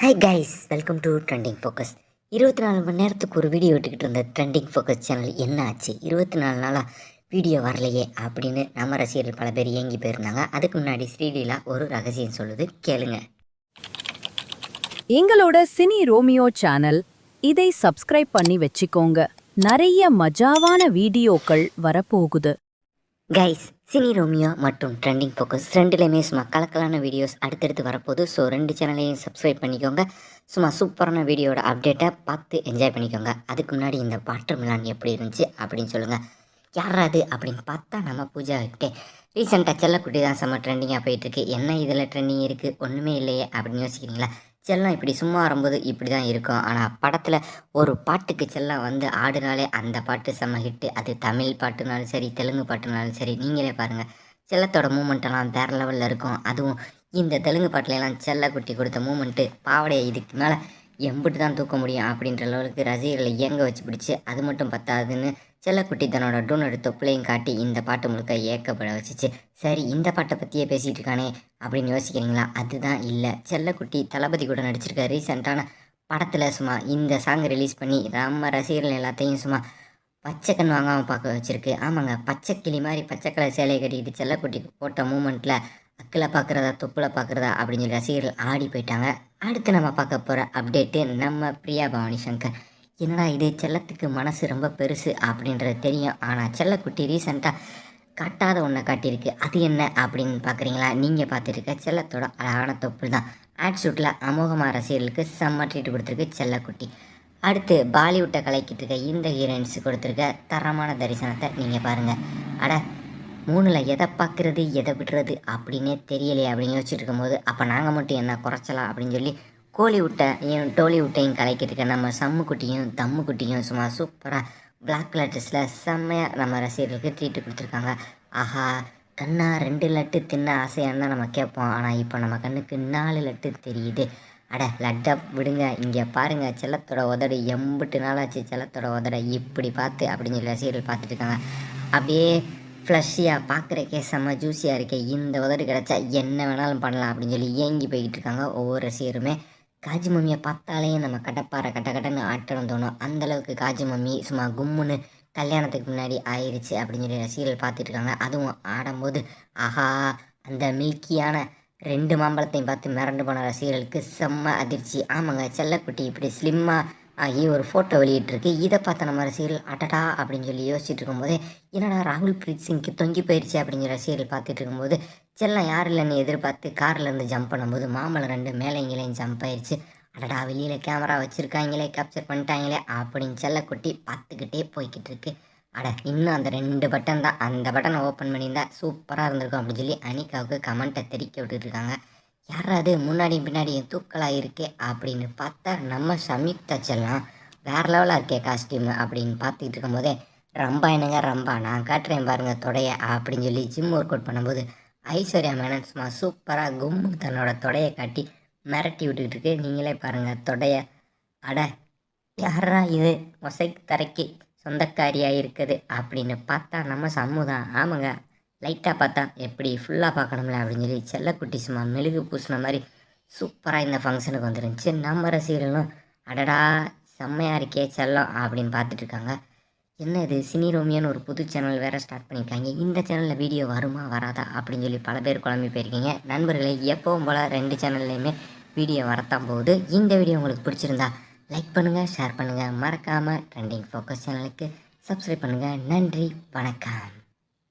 Hi guys welcome to trending focus இருபத்தி நாலு மணி நேரத்துக்கு ஒரு வீடியோ விட்டுக்கிட்டு இருந்த ட்ரெண்டிங் ஃபோக்கஸ் சேனல் என்ன ஆச்சு? இருபத்தி நாலு நாளாக வீடியோ வரலையே அப்படின்னு நம்ம ரசிகர்கள் பல பேர் இயங்கி போயிருந்தாங்க. அதுக்கு முன்னாடி ஸ்ரீலீலா ஒரு ரகசியம் சொல்லுது. கேளுங்க. எங்களோட சினி ரோமியோ சேனல் இதை சப்ஸ்கிரைப் பண்ணி வச்சுக்கோங்க. நிறைய மஜாவான வீடியோக்கள் வரப்போகுது. கைஸ் சினி ரோமியோ மற்றும் ட்ரெண்டிங் ஃபோக்கஸ் ரெண்டுலேயுமே சும்மா கலக்கலான வீடியோஸ் அடுத்தடுத்து வரப்போகுது. ஸோ ரெண்டு சேனலையும் சப்ஸ்கிரைப் பண்ணிக்கோங்க. சும்மா சூப்பரான வீடியோட அப்டேட்டை பார்த்து என்ஜாய் பண்ணிக்கோங்க. அதுக்கு முன்னாடி இந்த வாட்டர் மிலான் எப்படி இருந்துச்சு அப்படின்னு சொல்லுங்கள் யார் அது அப்படின்னு பார்த்தா நம்ம பூஜா கிட்டே. ரீசெண்டாக செல்லக்குட்டி தான் செம்ம ட்ரெண்டிங்காக போயிட்டுருக்கு என்ன இதில் ட்ரெண்டிங் இருக்குது ஒன்றுமே இல்லையே அப்படின்னு யோசிக்கிறீங்களா? செல்லம் இப்படி சும்மா வரும்போது இப்படி தான் இருக்கும். ஆனால் படத்தில் ஒரு பாட்டுக்கு செல்லம் வந்து ஆடினாலே அந்த பாட்டு செம்ம ஹிட்டு அது தமிழ் பாட்டுனாலும் சரி தெலுங்கு பாட்டுனாலும் சரி நீங்களே பாருங்கள் செல்லத்தோட மூமெண்ட்டெல்லாம் வேறு லெவலில் இருக்கும். அதுவும் இந்த தெலுங்கு பாட்டிலையெல்லாம் செல்ல குட்டி கொடுத்த மூமெண்ட்டு பாவடையை இதுக்கு மேலே எம்பிட்டு தான் தூக்க முடியும் அப்படின்ற லெவலுக்கு ரசிகர்களை இயங்க வச்சு பிடிச்சி அது மட்டும் பத்தாதுன்னு செல்லக்குட்டி தன்னோட டூனோட பிள்ளையும் காட்டி இந்த பாட்டு முழுக்க ஏக்கப்பட வச்சுச்சு. சரி இந்த பாட்டை பற்றியே பேசிகிட்டு இருக்கானே அப்படின்னு யோசிக்கிறீங்களா? அதுதான் இல்லை. செல்லக்குட்டி தளபதி கூட நடிச்சிருக்க ரீசெண்டான படத்தில் சும்மா இந்த சாங் ரிலீஸ் பண்ணி நம்ம ரசிகர்கள் எல்லாத்தையும் சும்மா பச்சை கண் வாங்காமல் பார்க்க வச்சுருக்கு. ஆமாங்க பச்சை கிளி மாதிரி பச்சை கலர் சேலையை கட்டிக்கிட்டு செல்லக்குட்டிக்கு போட்ட மூமெண்ட்டில் அக்கில் பார்க்குறதா தொப்பில் பார்க்குறதா அப்படின்னு சொல்லி ரசிகர்கள் ஆடி போயிட்டாங்க. அடுத்து நம்ம பார்க்க போகிற அப்டேட்டு நம்ம பிரியா பவானி சங்கர். என்னடா இது செல்லத்துக்கு மனசு ரொம்ப பெருசு அப்படின்றது தெரியும். ஆனால் செல்லக்குட்டி ரீசெண்டாக காட்டாத ஒன்றை காட்டியிருக்கு. அது என்ன அப்படின்னு பார்க்குறீங்களா நீங்கள் பார்த்துருக்க செல்லத்தோட அழகான தொப்புள் தான் ஆட் ஷூட்டில் அமோகமாக ரசிகர்களுக்கு செம்ம ட்ரீட் கொடுத்துருக்கு செல்லக்குட்டி. அடுத்து பாலிவுட்டை கலைக்கிட்டு இருக்க இந்த ஹீரோயின்ஸ் கொடுத்துருக்க தரமான தரிசனத்தை நீங்கள் பாருங்கள் அட மூணில் எதை பார்க்குறது எதை விடுறது அப்படின்னே தெரியலையே அப்படின்னு யோசிச்சுட்டு இருக்கும்போது அப்போ நாங்கள் மட்டும் என்ன குறைச்சலாம் அப்படின்னு சொல்லி கோலிவுட்டையும் டோலிவுட்டையும் கலக்கிட்டு சம்மு நம்ம சம்முக்குட்டியும் தம்முக்குட்டியும் சும்மா சூப்பராக பிளாக் கலர் ட்ரெஸ்ஸில் செம்மையாக நம்ம ரசிகர்களுக்கு ட்ரீட்டு கொடுத்துருக்காங்க. ஆஹா கண்ணா ரெண்டு லட்டு தின்ன ஆசையான்னு தான் நம்ம கேட்போம். ஆனால் இப்போ நம்ம கண்ணுக்கு நாலு லட்டு தெரியுது. அட லட்டை விடுங்க. இங்கே பாருங்கள் செல்லத்தோட உதடு எம்பிட்டு நாளாச்சு செல்லத்தோட உதடை இப்படி பார்த்து அப்படின்னு சொல்லி ரசிகர்கள் பார்த்துட்டு இருக்காங்க அப்படியே ஃப்ளஷியாக பார்க்குறக்கே செம்ம ஜூஸியாக இருக்கே. இந்த உதடு கிடச்சா என்ன வேணாலும் பண்ணலாம் அப்படின்னு சொல்லி ஏங்கி போய்கிட்டு இருக்காங்க ஒவ்வொரு ரசிகருமே. காஜி மம்மியை பார்த்தாலே நம்ம கடப்பாறை கட்ட கட்டன்னு ஆட்டணும் தோணும். அந்தளவுக்கு காஜி மம்மி சும்மா கும்முன்னு கல்யாணத்துக்கு முன்னாடி ஆயிடுச்சு அப்படின்னு சொல்லி ரசிகர்கள் பார்த்துட்டு இருக்காங்க. அதுவும் ஆடும்போது ஆஹா அந்த மில்கியான ரெண்டு மாம்பழத்தையும் பார்த்து மிரண்டு போன ரசிகர்களுக்கு செம்ம அதிர்ச்சி. ஆமாங்க செல்லக்குட்டி இப்படி ஸ்லிம்மாக ஆகி ஒரு ஃபோட்டோ வெளியிட்டிருக்கு. இதை பார்த்த நம்ம ரசிகர்கள் அடடா அப்படின்னு சொல்லி யோசிச்சுட்டு இருக்கும்போது என்னடா ராகுல் பிரீத் சிங்க்கு தொங்கி போயிடுச்சு அப்படின்னு ரசிகர்கள் பார்த்துட்டு இருக்கும்போது செல்லம் யார் இல்லைன்னு எதிர்பார்த்து கார்லேருந்து ஜம்ப் பண்ணும்போது மாமலை ரெண்டு மேலே இங்கேயும் ஜம்ப் ஆயிடுச்சு அடடா வெளியில் கேமரா வச்சுருக்காங்களே கேப்சர் பண்ணிட்டாங்களே அப்படின்னு செல்லக்குட்டி பார்த்துக்கிட்டே போய்கிட்டு இருக்கு. அட இன்னும் அந்த ரெண்டு பட்டன் தான். அந்த பட்டனை ஓப்பன் பண்ணியிருந்தா சூப்பராக இருந்திருக்கும் அப்படின்னு சொல்லி அனிகாவுக்கு கமெண்ட்டை தெரிக்க விட்டுட்ருக்காங்க யாராவது முன்னாடி பின்னாடியும் தூக்கலாக இருக்கே அப்படின்னு பார்த்தா நம்ம சம்யுக்தா செல்லம் வேறு லெவலாக இருக்கே காஸ்டியூம் அப்படின்னு பார்த்துக்கிட்டு இருக்கும்போதே ரம்பா என்னங்க ரம்பா? நான் காட்டுறேன் பாருங்கள் தொடைய அப்படின்னு சொல்லி ஜிம் ஒர்க் அவுட் பண்ணும்போது ஐஸ்வர்யா மேனன் சும்மா சூப்பராக கும்மு தன்னோட தொடையை காட்டி மிரட்டி விட்டுக்கிட்டு இருக்கு. நீங்களே பாருங்கள் தொடைய. அட யாரா இது? மொசைக்கு தரைக்கு சொந்தக்காரியாக இருக்குது அப்படின்னு பார்த்தா நம்ம சம்மு தான். ஆமாங்க லைட்டாக பார்த்தா எப்படி ஃபுல்லாக பார்க்கணும்ல அப்படின்னு சொல்லி செல்லக்குட்டி சும்மா மெழுகு பூசின மாதிரி சூப்பராக இந்த ஃபங்க்ஷனுக்கு வந்துருந்துச்சு. நம்ம ரசிகர்களும் அடடா செம்மையாக இருக்கே செல்லம் அப்படின்னு பார்த்துட்டு இருக்காங்க. என்ன இது? சினி ரோமியோன்னு ஒரு புது சேனல் வேறு ஸ்டார்ட் பண்ணியிருக்காங்க. இந்த சேனலில் வீடியோ வருமா வராதா அப்படின்னு சொல்லி பல பேர் குழம்பி போயிருக்கீங்க. நண்பர்களே எப்போவும் போல் ரெண்டு சேனல்லையுமே வீடியோ வரத்தான் போகுது. இந்த வீடியோ உங்களுக்கு பிடிச்சிருந்தா லைக் பண்ணுங்கள் ஷேர் பண்ணுங்கள் மறக்காமல் ட்ரெண்டிங் ஃபோக்கஸ் சேனலுக்கு சப்ஸ்கிரைப் பண்ணுங்கள் நன்றி வணக்கம்.